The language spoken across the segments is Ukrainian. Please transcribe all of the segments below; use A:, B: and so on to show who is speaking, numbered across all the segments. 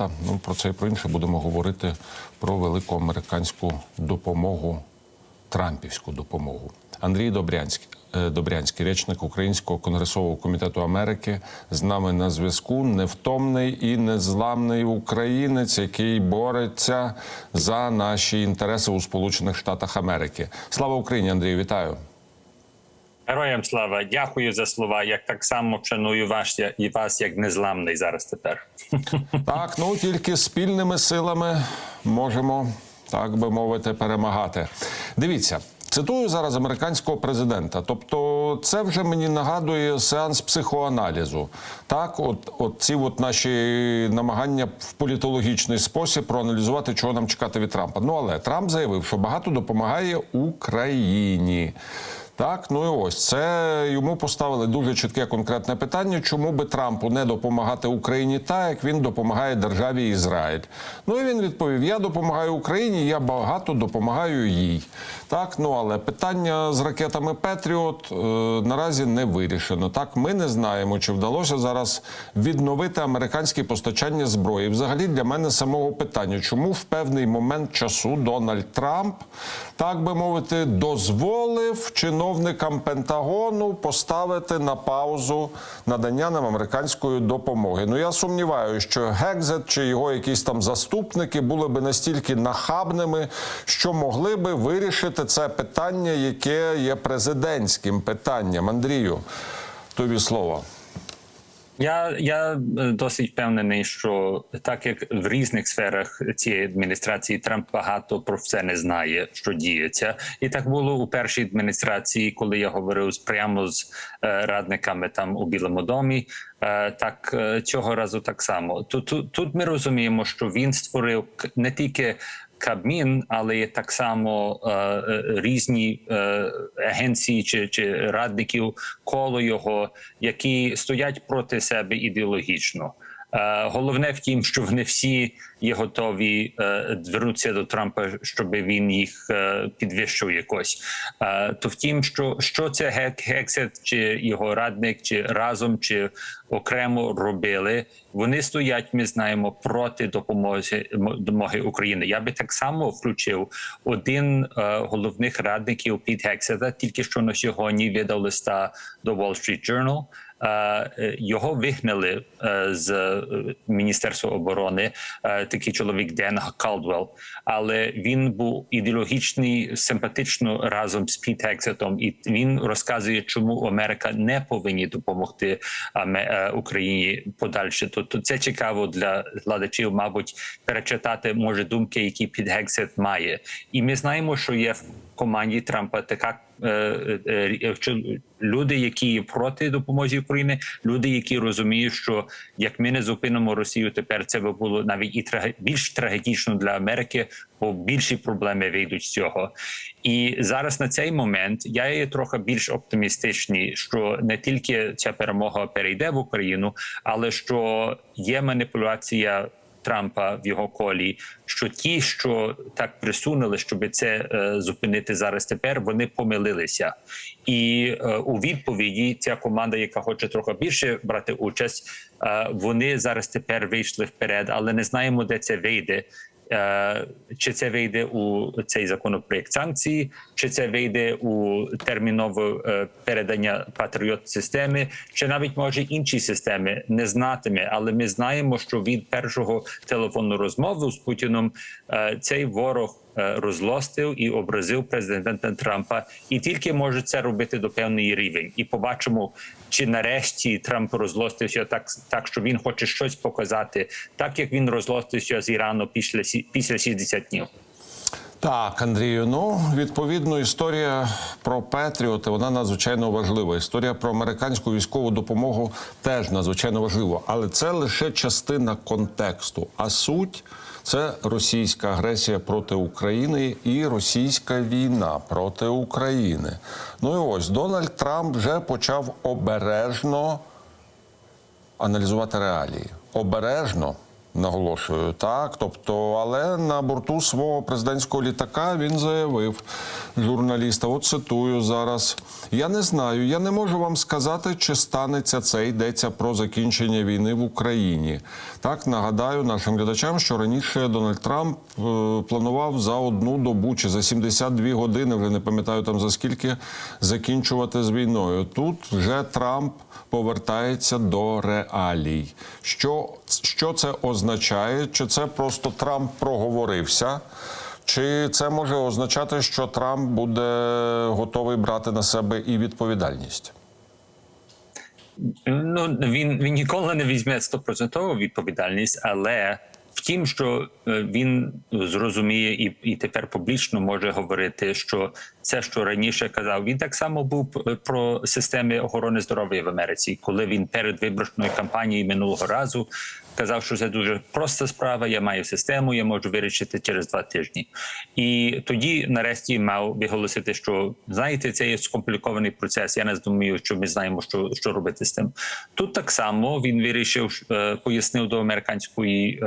A: Та, ну про це і про інше будемо говорити про велику американську допомогу, трампівську допомогу. Андрій Добрянський, е, Добрянський, речник Українського конгресового комітету Америки, з нами на зв'язку. Невтомний і незламний українець, який бореться за наші інтереси у Сполучених Штатах Америки. Слава Україні, Андрію, вітаю.
B: Героям слава, дякую за слова. Я так само шаную вас і вас як незламний зараз тепер.
A: Так, ну тільки спільними силами можемо, так би мовити, перемагати. Дивіться. Цитую зараз американського президента. Тобто, це вже мені нагадує сеанс психоаналізу. Так, от, от ці от наші намагання в політологічний спосіб проаналізувати, чого нам чекати від Трампа. Ну але Трамп заявив, що багато допомагає Україні. Так, ну і ось це йому поставили дуже чітке конкретне питання, чому би Трампу не допомагати Україні так, як він допомагає державі Ізраїль. Ну і він відповів: Я допомагаю Україні, я багато допомагаю їй. Так, ну але питання з ракетами Петріот е, наразі не вирішено. Так, ми не знаємо, чи вдалося зараз відновити американське постачання зброї. Взагалі для мене самого питання, чому в певний момент часу Дональд Трамп, так би мовити, дозволив чиновникам Пентагону поставити на паузу надання нам американської допомоги. Ну я сумніваюся, що Гекзет чи його якісь там заступники були би настільки нахабними, що могли би вирішити це питання, яке є президентським питанням. Андрію, тобі слово.
B: Я, я е, досить впевнений, що так як в різних сферах цієї адміністрації Трамп багато про це не знає, що діється, і так було у першій адміністрації, коли я говорив прямо з е, радниками там у Білому домі. Е, так цього разу так само. Тут, тут тут ми розуміємо, що він створив не тільки Кабмін, але є так само е, е, різні е, агенції чи, чи радників коло його, які стоять проти себе ідеологічно. Е, головне в тім, що вони всі є готові е, звернутися до Трампа, щоб він їх е, підвищив якось. То втім, що, що це Гек- чи його радник, чи разом, чи окремо робили, вони стоять, ми знаємо, проти допомоги допомоги України. Я би так само включив один головних радників Піт Гексета, тільки що на сьогодні видав листа до Wall Street Journal. Е, Його вигнали е, з е, Міністерства оборони. Такий чоловік Ден Калдвелл, але він був ідеологічний, симпатично разом з Піт Гексетом, і він розказує, чому Америка не повинні допомогти Україні подальше. То, то це цікаво для глядачів, мабуть, перечитати може думки, які Піт Гексет має, і ми знаємо, що є в команді Трампа така. Е, е, е, Люди, які проти допомоги України, люди, які розуміють, що як ми не зупинимо Росію, тепер це би було навіть і більш трагедично для Америки, бо більші проблеми вийдуть з цього. І зараз на цей момент я є трохи більш оптимістичний, що не тільки ця перемога перейде в Україну, але що є маніпуляція. Трампа в його колі, що ті, що так присунули, щоб це е, зупинити зараз тепер, вони помилилися. І е, у відповіді ця команда, яка хоче трохи більше брати участь, е, вони зараз тепер вийшли вперед, але не знаємо, де це вийде. Е, Чи це вийде у цей законопроект санкції, чи це вийде у термінове передання патріот системи, чи навіть може інші системи не знатиме. Але ми знаємо, що від першого телефонну розмову з Путіном е, цей ворог розлостив і образив президента Трампа, і тільки може це робити до певний рівень. І побачимо, чи нарешті Трамп розлостився так, так що він хоче щось показати, так як він розлостився з Ірану після після 60 днів.
A: Так, Андрію, ну відповідно, історія про Петріоти вона надзвичайно важлива. Історія про американську військову допомогу теж надзвичайно важлива, але це лише частина контексту. А суть це російська агресія проти України і російська війна проти України. Ну і ось Дональд Трамп вже почав обережно аналізувати реалії. Обережно Наголошую, так. Тобто, але на борту свого президентського літака він заявив журналіста. От цитую зараз. Я не знаю, я не можу вам сказати, чи станеться це. Йдеться про закінчення війни в Україні. Так нагадаю нашим глядачам, що раніше Дональд Трамп е, планував за одну добу чи за 72 години, вже не пам'ятаю там за скільки, закінчувати з війною. Тут вже Трамп повертається до реалій. Що, що це означає? Чи це просто Трамп проговорився? Чи це може означати, що Трамп буде готовий брати на себе і відповідальність?
B: Ну він він ніколи не візьме стопроцентову відповідальність, але втім, що е, він зрозуміє і, і тепер публічно може говорити, що це, що раніше казав, він так само був е, про системи охорони здоров'я в Америці, коли він перед виборчою кампанією минулого разу казав, що це дуже проста справа. Я маю систему, я можу вирішити через два тижні. І тоді, нарешті, мав виголосити, що знаєте, це є скомплікований процес. Я не думаю, що ми знаємо, що, що робити з тим. Тут так само він вирішив, е, пояснив до американської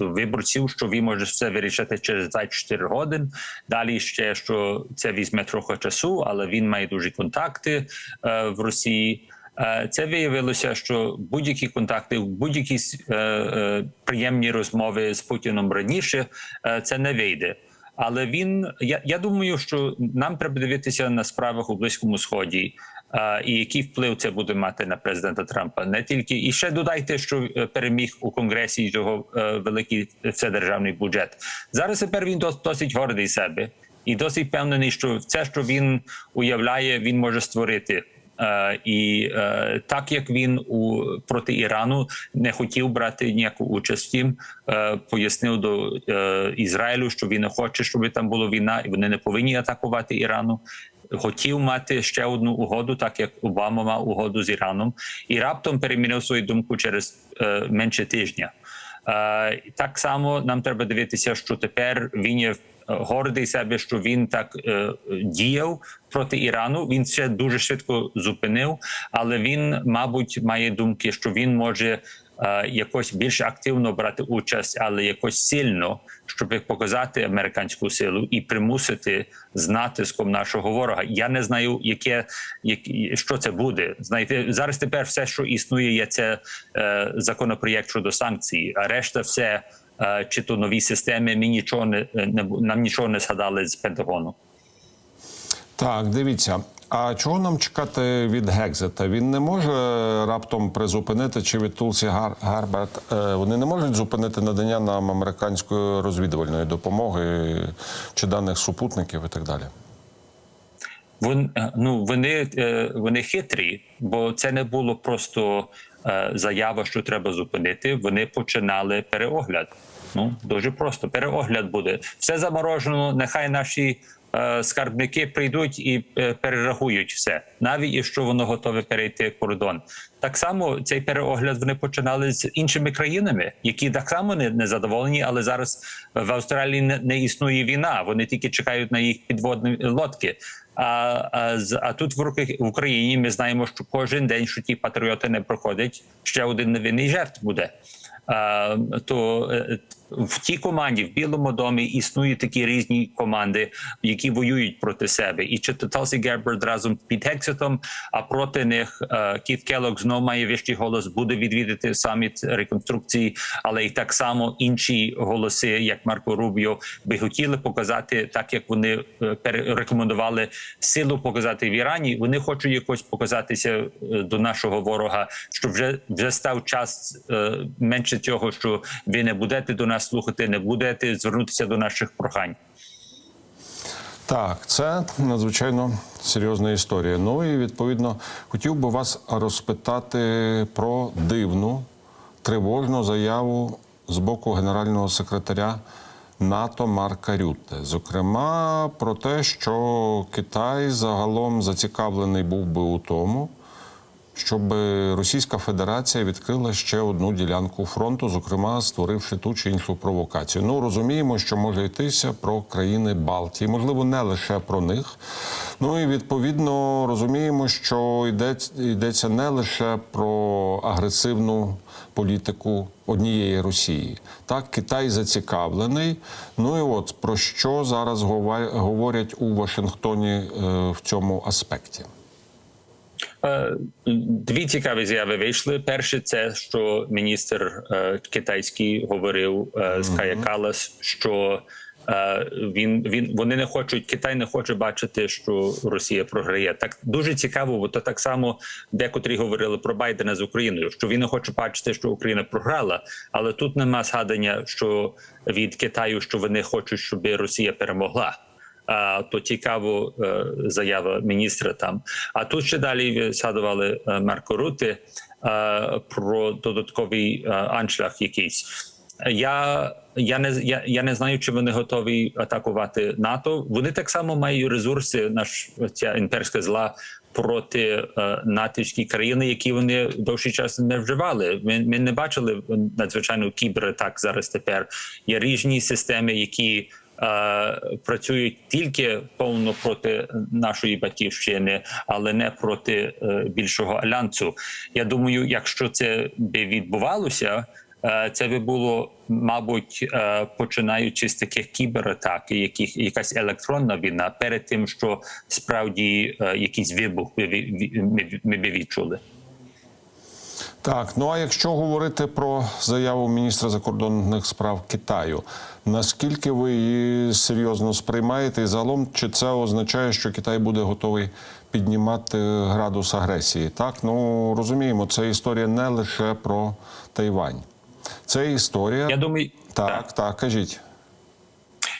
B: виборців, що він може все вирішити через 24 години. Далі ще що це візьме трохи часу, але він має дуже контакти е, в Росії. Е, Це виявилося, що будь-які контакти, будь-які е, е, приємні розмови з Путіном раніше е, це не вийде. Але він я, я думаю, що нам треба дивитися на справах у близькому сході. І який вплив це буде мати на президента Трампа, не тільки і ще додайте, що е, переміг у конгресі його е, великий вседержавний бюджет. Зараз тепер він досить гордий себе і досить впевнений, що це, що він уявляє, він може створити. Е, і так як він у проти Ірану не хотів брати ніяку участь е, пояснив до Ізраїлю, що він не хоче, щоб там була війна, і вони не повинні атакувати Ірану. Хотів мати ще одну угоду, так як Обама мав угоду з Іраном, і раптом перемінив свою думку через е, менше тижня. Е, так само нам треба дивитися, що тепер він є е, гордий себе, що він так е, діяв проти Ірану. Він ще дуже швидко зупинив, але він, мабуть, має думки, що він може. е, Якось більш активно брати участь, але якось сильно, щоб показати американську силу і примусити з натиском нашого ворога. Я не знаю, яке як, що це буде. Знаєте, зараз тепер все, що існує, є це е, законопроєкт щодо санкцій, а решта все. е, Чи то нові системи, ми нічого не, не нам нічого не згадали з Пентагону.
A: Так, дивіться. А чого нам чекати від Гекзета? Він не може раптом призупинити чи від Тулсі Гар- Гарберт. Вони не можуть зупинити надання нам американської розвідувальної допомоги чи даних супутників і так далі.
B: Вон, е, ну, вони, е, вони хитрі, бо це не було просто е, заява, що треба зупинити. Вони починали переогляд. Ну дуже просто переогляд буде. Все заморожено. Нехай наші скарбники прийдуть і е, перерахують все, навіть якщо воно готове перейти кордон. Так само цей переогляд вони починали з іншими країнами, які так само не, не задоволені, але зараз в Австралії не, не існує війна. Вони тільки чекають на їх підводні лодки. А, а, а тут в руки в Україні ми знаємо, що кожен день, що ті патріоти не проходять, ще один невинний жертв буде. А, то е, в тій команді в Білому домі існують такі різні команди, які воюють проти себе. І чи то Талсі Герберт разом під Гексетом, а проти них е, Кіт Келлог знов має вищий голос, буде відвідати саміт реконструкції, але і так само інші голоси, як Марко Рубіо, би хотіли показати, так як вони е, рекомендували силу показати в Ірані. Вони хочуть якось показатися е, до нашого ворога, що вже вже став час е, менше цього, що ви не будете до нас слухати, не будете звернутися до наших прохань.
A: Так, це надзвичайно серйозна історія. Ну і відповідно хотів би вас розпитати про дивну тривожну заяву з боку генерального секретаря НАТО Марка Рютте. Зокрема, про те, що Китай загалом зацікавлений був би у тому, щоб Російська Федерація відкрила ще одну ділянку фронту, зокрема створивши ту чи іншу провокацію. Ну розуміємо, що може йтися про країни Балтії, можливо, не лише про них. Ну і відповідно розуміємо, що йдеться, йдеться не лише про агресивну політику однієї Росії. Так, Китай зацікавлений. Ну і от про що зараз говорять у Вашингтоні е, в цьому аспекті.
B: Е, Дві цікаві заяви вийшли. Перше, це що міністр е, китайський говорив е, з Кая Калас, що він він вони не хочуть, Китай не хоче бачити, що Росія програє. Так дуже цікаво, бо то так само декотрі говорили про Байдена з Україною, що він не хоче бачити, що Україна програла, але тут нема згадання, що від Китаю, що вони хочуть, щоб Росія перемогла. То цікаво е, заява міністра там. А тут ще далі згадували е, Марко Рути е, про додатковий аншлаг якийсь. Я, я не я, я не знаю, чи вони готові атакувати НАТО. Вони так само мають ресурси, наш ця імперська зла проти е, натівські країни, які вони довший час не вживали. Ми, ми не бачили надзвичайно кібератак зараз. Тепер є різні системи, які працюють тільки повно проти нашої батьківщини, але не проти е, більшого альянсу. Я думаю, якщо це би відбувалося. е, Це би було, мабуть, е, починаючи з таких кібератак, яких якась електронна війна, перед тим, що справді е, якийсь вибух ви- ми, ми би відчули.
A: Так, ну а якщо говорити про заяву міністра закордонних справ Китаю, наскільки ви її серйозно сприймаєте, і загалом чи це означає, що Китай буде готовий піднімати градус агресії? Так, ну розуміємо, це історія не лише про Тайвань, це історія.
B: Я думаю,
A: Так, так, кажіть.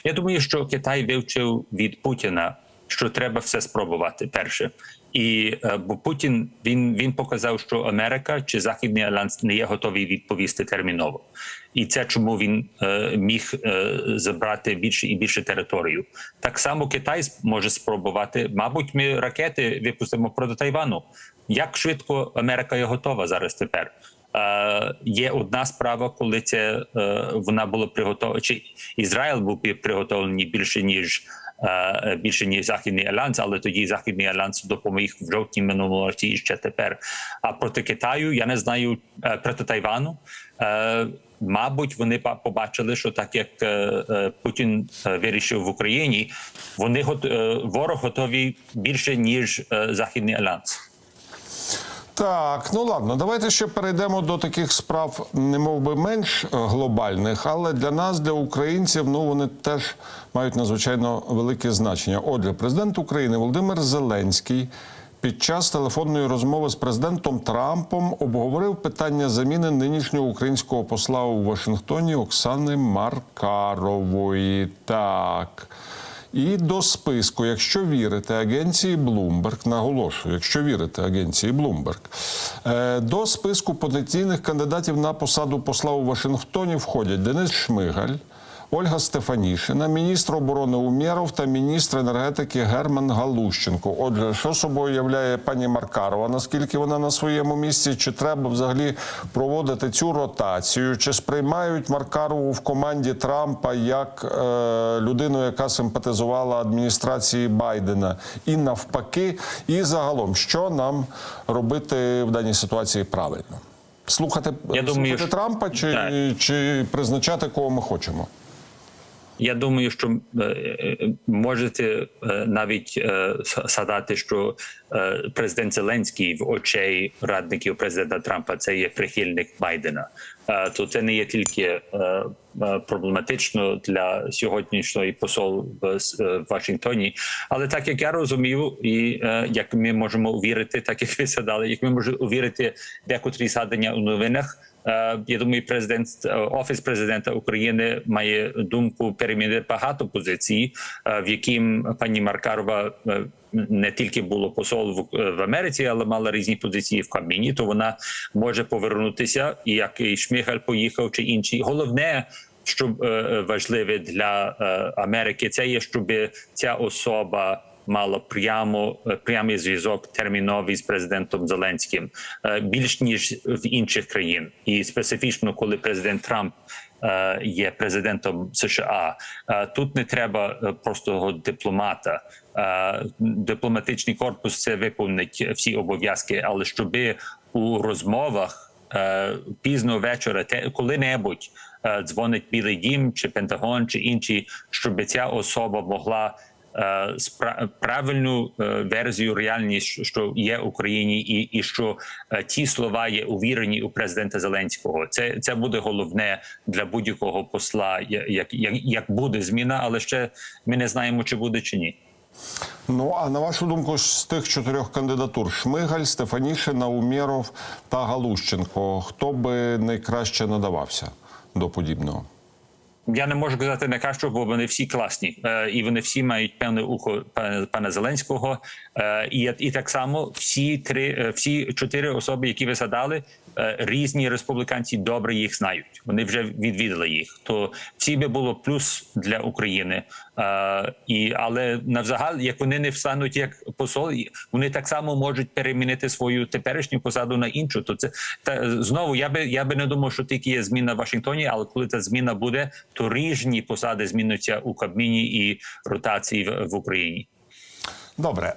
B: Я думаю, що Китай вивчив від Путіна, що треба все спробувати перше. І е, бо Путін він він показав, що Америка чи Західний Альянс не є готові відповісти терміново, і це чому він е, міг е, забрати більше і більше територію. Так само Китай може спробувати. Мабуть, ми ракети випустимо проти Тайвану. Як швидко Америка є готова зараз тепер? Е, є одна справа, коли це е, вона була приготовлена, чи Ізраїль був приготовлений більше ніж більше ніж західний альянс, але тоді західний альянс допоміг в жовтні минулого році і ще тепер. А проти Китаю я не знаю е, проти Тайвану. Е, Мабуть, вони побачили, що так як е, е, Путін е, вирішив в Україні, вони е, ворог готові більше ніж е, західний альянс.
A: Так, ну ладно, давайте ще перейдемо до таких справ, не мов би менш е, глобальних, але для нас, для українців, ну вони теж мають надзвичайно велике значення. Отже, президент України Володимир Зеленський під час телефонної розмови з президентом Трампом обговорив питання заміни нинішнього українського посла у Вашингтоні Оксани Маркарової. Так. І до списку, якщо вірити агенції Bloomberg, наголошую, якщо вірити агенції Bloomberg, е, до списку потенційних кандидатів на посаду посла у Вашингтоні входять Денис Шмигаль, Ольга Стефанішина, міністр оборони Умєров та міністр енергетики Герман Галущенко. Отже, що собою являє пані Маркарова? Наскільки вона на своєму місці? Чи треба взагалі проводити цю ротацію? Чи сприймають Маркарову в команді Трампа як е, людину, яка симпатизувала адміністрації Байдена, і навпаки? І загалом, що нам робити в даній ситуації правильно? Слухати,
B: Я думаю,
A: слухати
B: що-
A: Трампа чи, чи призначати кого ми хочемо?
B: Я думаю, що е, е, можете е, навіть сказати, що президент Зеленський в очей радників президента Трампа це є прихильник Байдена. Е, То це не є тільки е, е, проблематично для сьогоднішньої посол в Вашингтоні, але так як я розумію, і як ми можемо увірити, так як ви згадали, як ми можемо увірити декотрі згадання у новинах. Я думаю, президент офіс президента України має думку перемінити багато позицій, в яким пані Маркарова не тільки було посол в, е, в Америці, але мала різні позиції в Кабміні. То вона може повернутися, і як і Шмигаль поїхав чи інші. Головне. Що е, е, важливе для Америки, це є, щоб ця особа мала прямо прямий зв'язок терміновий з президентом Зеленським більш ніж в інших країн, і специфічно, коли президент Трамп є президентом США. Тут не треба простого дипломата. Дипломатичний корпус це виповнить всі обов'язки, але щоби у розмовах е, пізно вечора, те коли-небудь е, дзвонить Білий Дім чи Пентагон чи інші, щоб ця особа могла. е, Правильну версію реальність, що є в Україні, і, і що ті слова є увірені у президента Зеленського. Це це буде головне для будь-якого посла, як, як, як буде зміна, але ще ми не знаємо, чи буде чи ні.
A: Ну а на вашу думку, з тих чотирьох кандидатур Шмигаль, Стефанішина, Умєров та Галущенко, хто би найкраще надавався до подібного?
B: Я не можу казати не кажу, бо вони всі класні, е, і вони всі мають певне ухо пана, пана Зеленського. Е, і, і так само всі три, е, всі чотири особи, які ви згадали, е, різні республіканці добре їх знають. Вони вже відвідали їх. То всі би було плюс для України. Е, і але навзагал, як вони не встануть як посол, вони так само можуть перемінити свою теперішню посаду на іншу. То це та знову я би я би не думав, що тільки є зміна в Вашингтоні, але коли ця зміна буде, то різні посади змінюються у Кабміні і ротації в, в Україні.
A: Добре,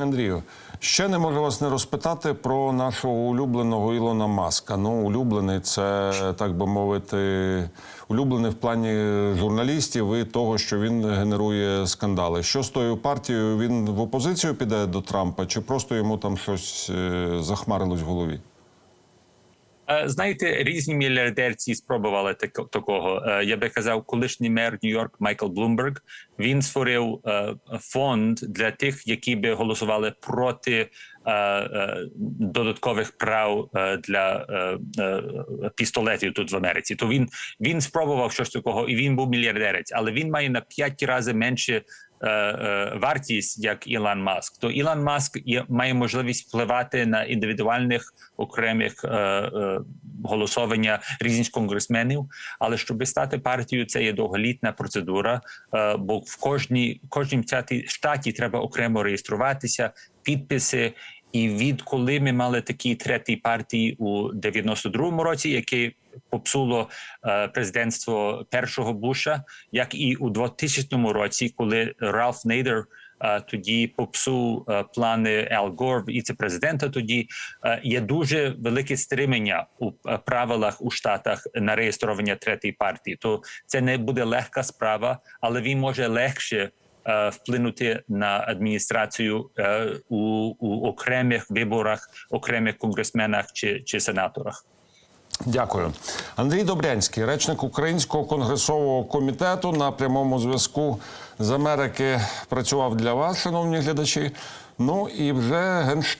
A: Андрію, ще не можу вас не розпитати про нашого улюбленого Ілона Маска. Ну, улюблений це, так би мовити, улюблений в плані журналістів і того, що він генерує скандали. Що з тою партією? Він в опозицію піде до Трампа, чи просто йому там щось е, захмарилось в голові?
B: Е, Знаєте, різні мільярдерці спробували так- такого. Е, Я би казав, колишній мер Нью-Йорк Майкл Блумберг. Він створив е, фонд для тих, які би голосували проти додаткових прав для пістолетів тут в Америці. То він він спробував щось такого, і він був мільярдерець, але він має на п'ять разів менше вартість, як Ілон Маск, то Ілон Маск є, має можливість впливати на індивідуальних окремих е, е, голосування різних конгресменів. Але щоб стати партією, це є довголітна процедура. Е, бо в кожній кожній штаті, штаті треба окремо реєструватися, підписи. І відколи ми мали такі треті партії у 92-му році, який попсуло е, президентство першого Буша, як і у 2000 році, коли Ральф Нейдер тоді попсув е, плани Ал Гор, віце-президента. Тоді е, є дуже велике стримання у правилах у штатах на реєстрування третьої партії. То це не буде легка справа, але він може легше. Вплинути на адміністрацію у, у окремих виборах, окремих конгресменах чи, чи сенаторах.
A: Дякую. Андрій Добрянський, речник Українського конгресового комітету на прямому зв'язку з Америки, працював для вас, шановні глядачі. Ну і вже генштаб